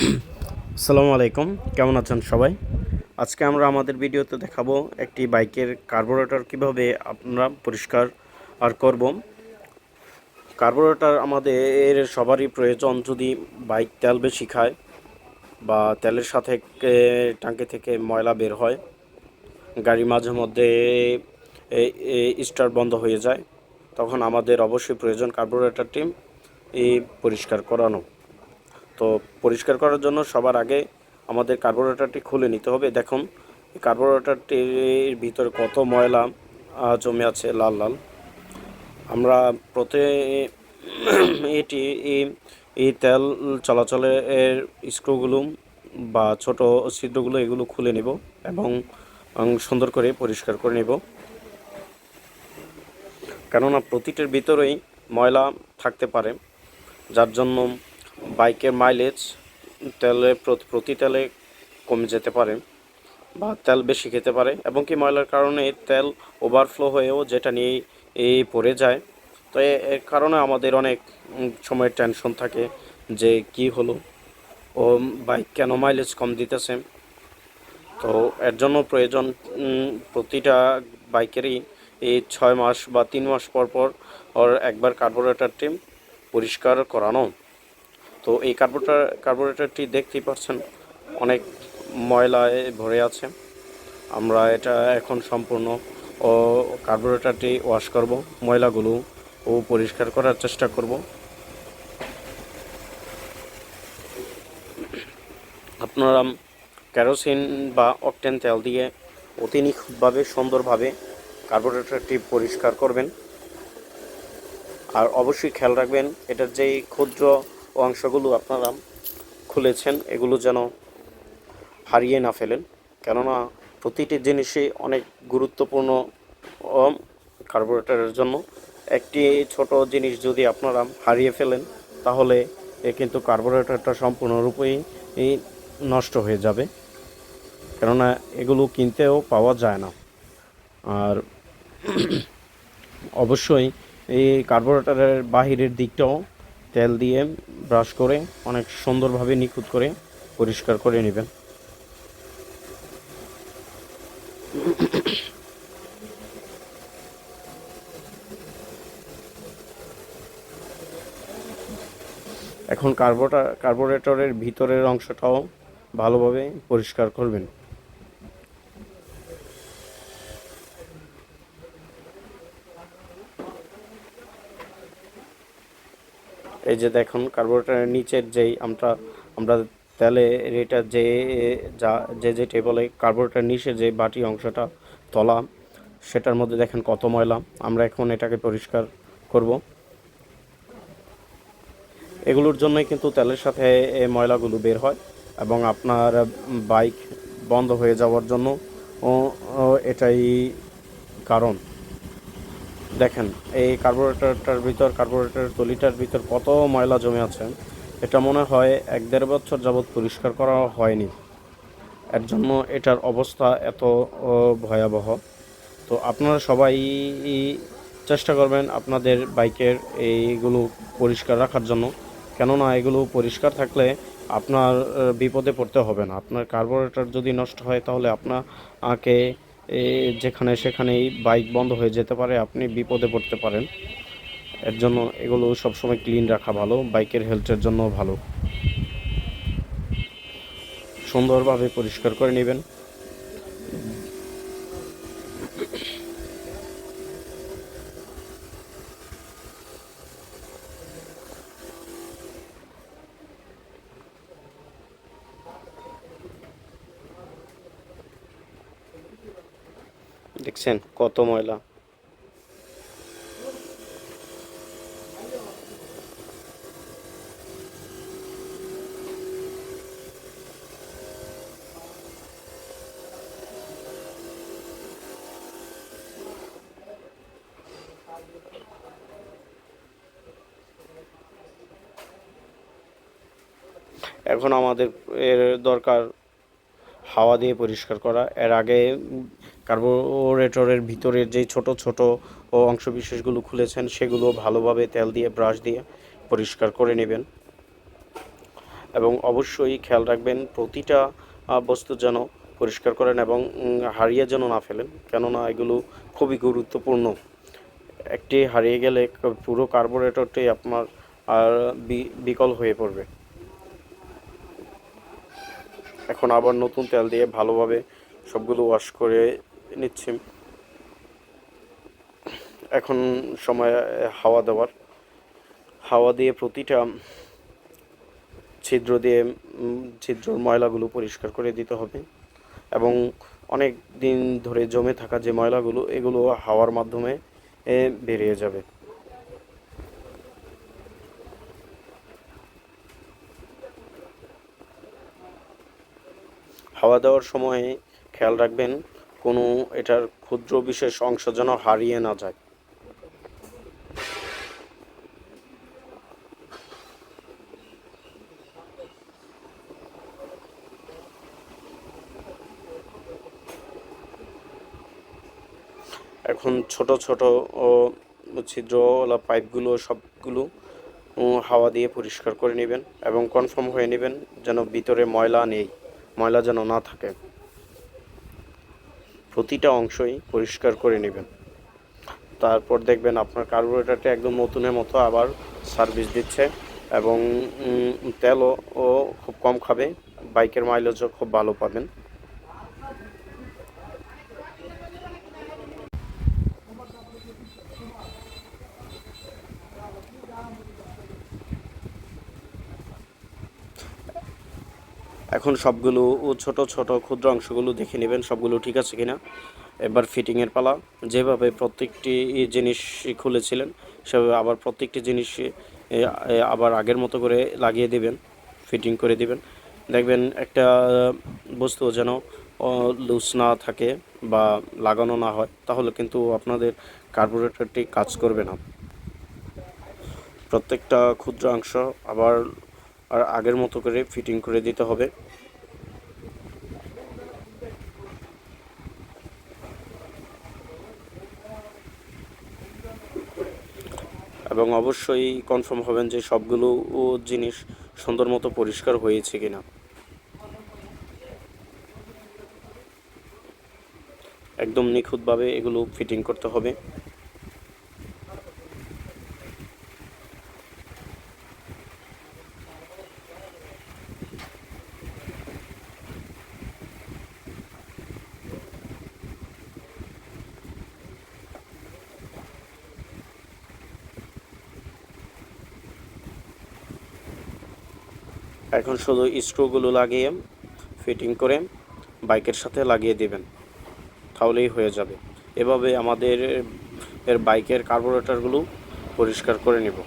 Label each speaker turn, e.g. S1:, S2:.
S1: আসসালামু আলাইকুম, কেমন আছেন সবাই? আজকে আমরা আমাদের ভিডিওতে দেখাবো একটি বাইকের কার্বোরেটর কীভাবে আপনারা পরিষ্কার আর করব। কার্বোরেটর আমাদের সবারই প্রয়োজন যদি বাইক তেল বেশি খায় বা তেলের সাথে টাঙ্কি থেকে ময়লা বের হয়, গাড়ি মাঝে মধ্যে স্টার বন্ধ হয়ে যায়, তখন আমাদের অবশ্যই প্রয়োজন কার্বোরেটরটি পরিষ্কার করানো। তো পরিষ্কার করার জন্য সবার আগে আমাদের কার্বোরেটরটি খুলে নিতে হবে। দেখুন কার্বোরেটরটির ভিতরে কত ময়লা জমে আছে লাল লাল। আমরা প্রতি এটি, এই তেল চলাচলের স্ক্রুগুলো বা ছোট ছিদ্রগুলো এগুলো খুলে নেব এবং সুন্দর করে পরিষ্কার করে নেব। কেননা প্রতিটির ভিতরেই ময়লা থাকতে পারে, যার জন্য বাইকের মাইলেজ তেলে প্রতি তেলে কমে যেতে পারে বা তেল বেশি খেতে পারে এবং কি ময়লার কারণে তেল ওভারফ্লো হয়েও যেটা নিয়ে এই পড়ে যায়। তো এর কারণে আমাদের অনেক সময় টেনশন থাকে যে কি হলো, ও বাইক কেন মাইলেজ কম দিতেছে। তো এর জন্য প্রয়োজন প্রতিটা বাইকেরই এই ছয় মাস বা তিন মাস পর পর ওর একবার কার্বোরেটরটি পরিষ্কার করানো। তো এই কার্বোরেটর কার্বোরেটরটি দেখতেই পাচ্ছেন, অনেক ময়লায় ভরে আছে। আমরা এটা এখন সম্পূর্ণ, ও কার্বোরেটরটি ওয়াশ করব, ময়লাগুলো ও পরিষ্কার করার চেষ্টা করব। আপনারা কেরোসিন বা অকটেন তেল দিয়ে অতি নিখুঁতভাবে সুন্দরভাবে কার্বোরেটরটি পরিষ্কার করবেন। আর অবশ্যই খেয়াল রাখবেন, এটার যেই ক্ষুদ্র অংশগুলো আপনারা খুলেছেন, এগুলো যেন হারিয়ে না ফেলেন। কেননা প্রতিটি জিনিসই অনেক গুরুত্বপূর্ণ কার্বোরেটরের জন্য। একটি ছোট জিনিস যদি আপনারা হারিয়ে ফেলেন, তাহলে এ কিন্তু কার্বোরেটরটা সম্পূর্ণরূপেই নষ্ট হয়ে যাবে। কেননা এগুলো কিনতেও পাওয়া যায় না। আর অবশ্যই এই কার্বোরেটরের বাহিরের দিকটাও তেল দিয়ে ব্রাশ করে, অনেক সুন্দরভাবে নিখুঁত করে পরিষ্কার করে নেবেন। এখন কার্বোটা কার্বোরেটরের ভিতরের অংশটাও ভালোভাবে পরিষ্কার করবেন। এই যে দেখুন কার্বোরেটরের নিচের যেই আমরা আমরা তেলে এটা যে, যা, যে যে টেবলে কার্বোরেটরের নিচে যে বাটি অংশটা তলা, সেটার মধ্যে দেখেন কত ময়লা। আমরা এখন এটাকে পরিষ্কার করব। এগুলোর জন্যই কিন্তু তেলের সাথে ময়লাগুলো বের হয় এবং আপনার বাইক বন্ধ হয়ে যাওয়ার জন্য ও, এটাই কারণ। দেখেন, এই কার্বোরেটরটার ভিতর, কার্বোরেটরের তলিটার ভিতর কত ময়লা জমে আছে, এটা মনে হয় এক দেড় বছর যাবৎ পরিষ্কার করা হয়নি। এর জন্য এটার অবস্থা এত ভয়াবহ। তো আপনারা সবাই চেষ্টা করবেন আপনাদের বাইকের এইগুলো পরিষ্কার রাখার জন্য। কেননা এগুলো পরিষ্কার থাকলে আপনার বিপদে পড়তে হবে না। আপনার কার্বোরেটর যদি নষ্ট হয় তাহলে আপনাকে যেখানে সেখানেই বাইক বন্ধ হয়ে যেতে পারে, আপনি বিপদে পড়তে পারেন। এর জন্য এগুলো সবসময় ক্লিন রাখা ভালো, বাইকের হেলথের জন্য ভালো। সুন্দরভাবে পরিষ্কার করে নেবেন। দেখছেন কত ময়লা। এখন আমাদের এর দরকার হাওয়া দিয়ে পরিষ্কার করা। এর আগে কার্বোরেটরের ভিতরের যে ছোট ছোট অংশবিশেষগুলো খুলেছেন, সেগুলো ভালোভাবে তেল দিয়ে, ব্রাশ দিয়ে পরিষ্কার করে নেবেন। এবং অবশ্যই খেয়াল রাখবেন, প্রতিটা বস্তু যেন পরিষ্কার করেন এবং হারিয়ে যেন না ফেলেন। কেননা এগুলো খুবই গুরুত্বপূর্ণ। একটি হারিয়ে গেলে পুরো কার্বোরেটরটি আপনার, আর বিকল হয়ে পড়বে। এখন আবার নতুন তেল দিয়ে ভালোভাবে সবগুলো ওয়াশ করে নিচ্ছি। এখন সময় হাওয়া দেওয়ার। হাওয়া দিয়ে প্রতিটা ছিদ্র দিয়ে ছিদ্রর ময়লাগুলো পরিষ্কার করে দিতে হবে এবং অনেক দিন ধরে জমে থাকা যে ময়লাগুলো, এগুলো হাওয়ার মাধ্যমে বেরিয়ে যাবে। হাওয়া দেওয়ার সময় খেয়াল রাখবেন কোনো এটার ক্ষুদ্র বিশেষ অংশ যেন হারিয়ে না যায়। এখন ছোট ছোট ছিদ্রওয়ালা পাইপগুলো সবগুলো হাওয়া দিয়ে পরিষ্কার করে নেবেন এবং কনফার্ম হয়ে নেবেন যেন ভিতরে ময়লা নেই, ময়লা যেন না থাকে। প্রতিটা অংশই পরিষ্কার করে নেবেন। তারপর দেখবেন আপনার কার্বোরেটারটা একদম নতুনের মতো আবার সার্ভিস দিচ্ছে এবং তেলও খুব কম খাবে। বাইকের মাইলেজও খুব ভালো পাবেন। এখন সবগুলো ছোট ছোট ক্ষুদ্র অংশগুলো দেখে নেবেন, সবগুলো ঠিক আছে কিনা। এবার ফিটিংয়ের পালা, যেভাবে প্রত্যেকটি জিনিস খুলেছিলেন, সেভাবে আবার প্রত্যেকটি জিনিস আবার আগের মতো করে লাগিয়ে দিবেন ফিটিং করে দিবেন। দেখবেন একটা বস্তু যেন লুজ না থাকে বা লাগানো না হয়, তাহলে কিন্তু আপনাদের কার্বোরেটরটি কাজ করবে না। প্রত্যেকটা ক্ষুদ্র অংশ আবার আর আগের মতো করে ফিটিং করে দিতে হবে। এবং অবশ্যই কনফার্ম হবেন যে সবগুলো জিনিস সুন্দর মতো পরিষ্কার হয়েছে কিনা। একদম নিখুঁতভাবে এগুলো ফিটিং করতে হবে। এখন শুধু স্ক্রুগুলো লাগিয়ে ফিটিং করে বাইকের সাথে লাগিয়ে দেবেন। তাহলেই হয়ে যাবে। এভাবে আমাদের এর বাইকের কার্বোরেটরগুলো পরিষ্কার করে নেব।